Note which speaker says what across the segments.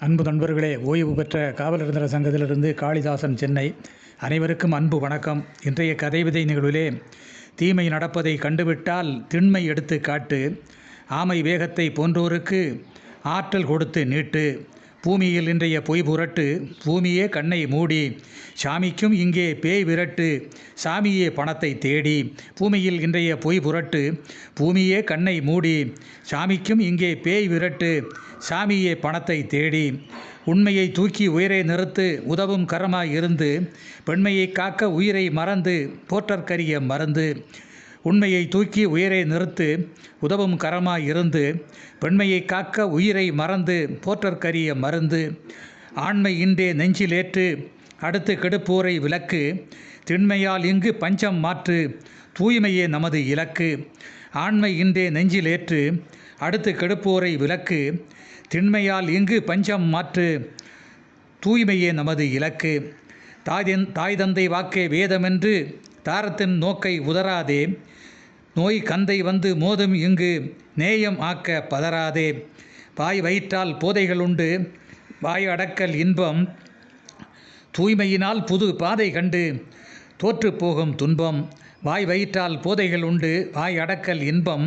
Speaker 1: அன்பு நண்பர்களே ஓய்வு பெற்ற காவலர் சங்கத்திலிருந்து காளிதாசன் சென்னை. அனைவருக்கும் அன்பு வணக்கம். இன்றைய கதை விதை நிகழ்விலே தீமை நடப்பதை கண்டுவிட்டால் திண்மை எடுத்து காட்டு ஆமை வேகத்தை போன்றோருக்கு ஆற்றல் கொடுத்து நீட்டு பூமியில் இன்றைய பொய் புரட்டு பூமியே கண்ணை மூடி சாமிக்கும் இங்கே பேய் விரட்டு சாமியே பணத்தை தேடி பூமியில் இன்றைய பொய் புரட்டு பூமியே கண்ணை மூடி சாமிக்கும் இங்கே பேய் விரட்டு சாமியே பணத்தை தேடி உண்மையை தூக்கி உயிரை நிறுத்து உதவும் கரமாய் இருந்து பெண்மையை காக்க உயிரை மறந்து போற்றற்கரிய மறந்து உண்மையை தூக்கி உயிரை நிறுத்து உதவும் கரமாய் இருந்து பெண்மையை காக்க உயிரை மறந்து போற்றற்கரிய மருந்து ஆண்மை இன்றே நெஞ்சிலேற்று அடுத்து கெடுப்போரை விலக்கு திண்மையால் இங்கு பஞ்சம் மாற்று தூய்மையே நமது இலக்கு ஆண்மை இன்றே நெஞ்சிலேற்று அடுத்து கெடுப்போரை விலக்கு திண்மையால் இங்கு பஞ்சம் மாற்று தூய்மையே நமது இலக்கு. தாய் தாய் தந்தை வாக்கே வேதமென்று தாரத்தின் நோக்கை உதராதே நோய் கந்தை வந்து மோதும் இங்கு நேயம் ஆக்க பதறாதே. வாய் வயிற்றால் போதைகள் உண்டு வாய் அடக்கல் இன்பம். தூய்மையினால் புது பாதை கண்டு தோற்று போகும் துன்பம். வாய் வயிற்றால் போதைகள் உண்டு வாய் அடக்கல் இன்பம்.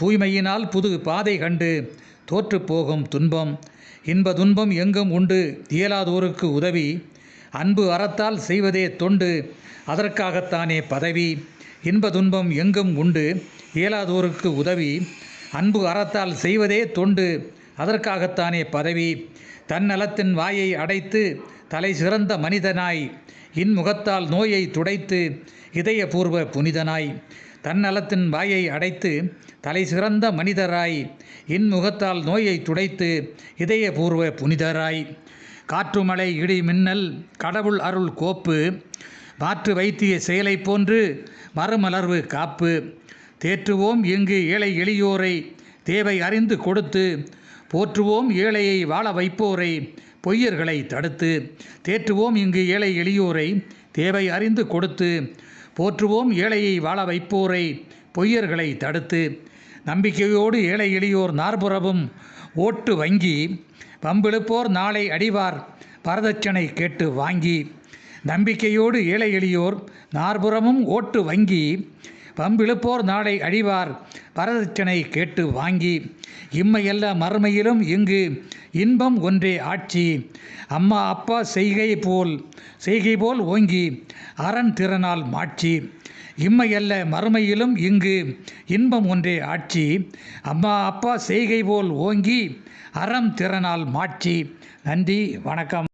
Speaker 1: தூய்மையினால் புது பாதை கண்டு தோற்றுப்போகும் துன்பம். இன்ப துன்பம் எங்கும் உண்டு. இயலாதோருக்கு உதவி. அன்பு அறத்தால் செய்வதே தொண்டு. அதற்காகத்தானே பதவி. இன்ப துன்பம் எங்கும் உண்டு. இயலாதோருக்கு உதவி. அன்பு அறத்தால் செய்வதே தொண்டு. அதற்காகத்தானே பதவி. தன்னலத்தின் வாயை அடைத்து தலை சிறந்த மனிதனாய். இன்முகத்தால் நோயை துடைத்து இதயபூர்வ புனிதனாய். தன்னலத்தின் வாயை அடைத்து தலை சிறந்த மனிதராய் இன்முகத்தால் நோயை துடைத்து இதயபூர்வ புனிதராய். காற்றுமலை இடி மின்னல் கடவுள் அருள் கோப்பு மாற்று வைத்திய செயலை போன்று மறுமலர்வு காப்பு. தேற்றுவோம் இங்கு ஏழை எளியோரை தேவை அறிந்து கொடுத்து போற்றுவோம் ஏழையை வாழ வைப்போரை பொய்யர்களை தடுத்து. தேற்றுவோம் இங்கு ஏழை எளியோரை தேவை அறிந்து கொடுத்து போற்றுவோம் ஏழையை வாழ வைப்போரை. பொய்யர்களை தடுத்து நம்பிக்கையோடு ஏழை எளியோர் நார்புறவும் ஓட்டு வங்கி. பம்பிழுப்போர் நாளை அடிவார். பரதட்சணை கேட்டு வாங்கி. நம்பிக்கையோடு ஏழை எளியோர் நார்புறமும் ஓட்டு வங்கி. பம்பிழுப்போர் நாளை அழிவார். வரதட்சணை கேட்டு வாங்கி இம்மையல்ல மறுமையிலும் இங்கு இன்பம் ஒன்றே ஆட்சி. அம்மா அப்பா செய்கை போல் செய்கை போல் ஓங்கி அரண் திறனால் மாட்சி. இம்மையல்ல மறுமையிலும் இங்கு இன்பம் ஒன்றே ஆட்சி. அம்மா அப்பா செய்கை போல் ஓங்கி அறம் திறனால் மாட்சி. நன்றி வணக்கம்.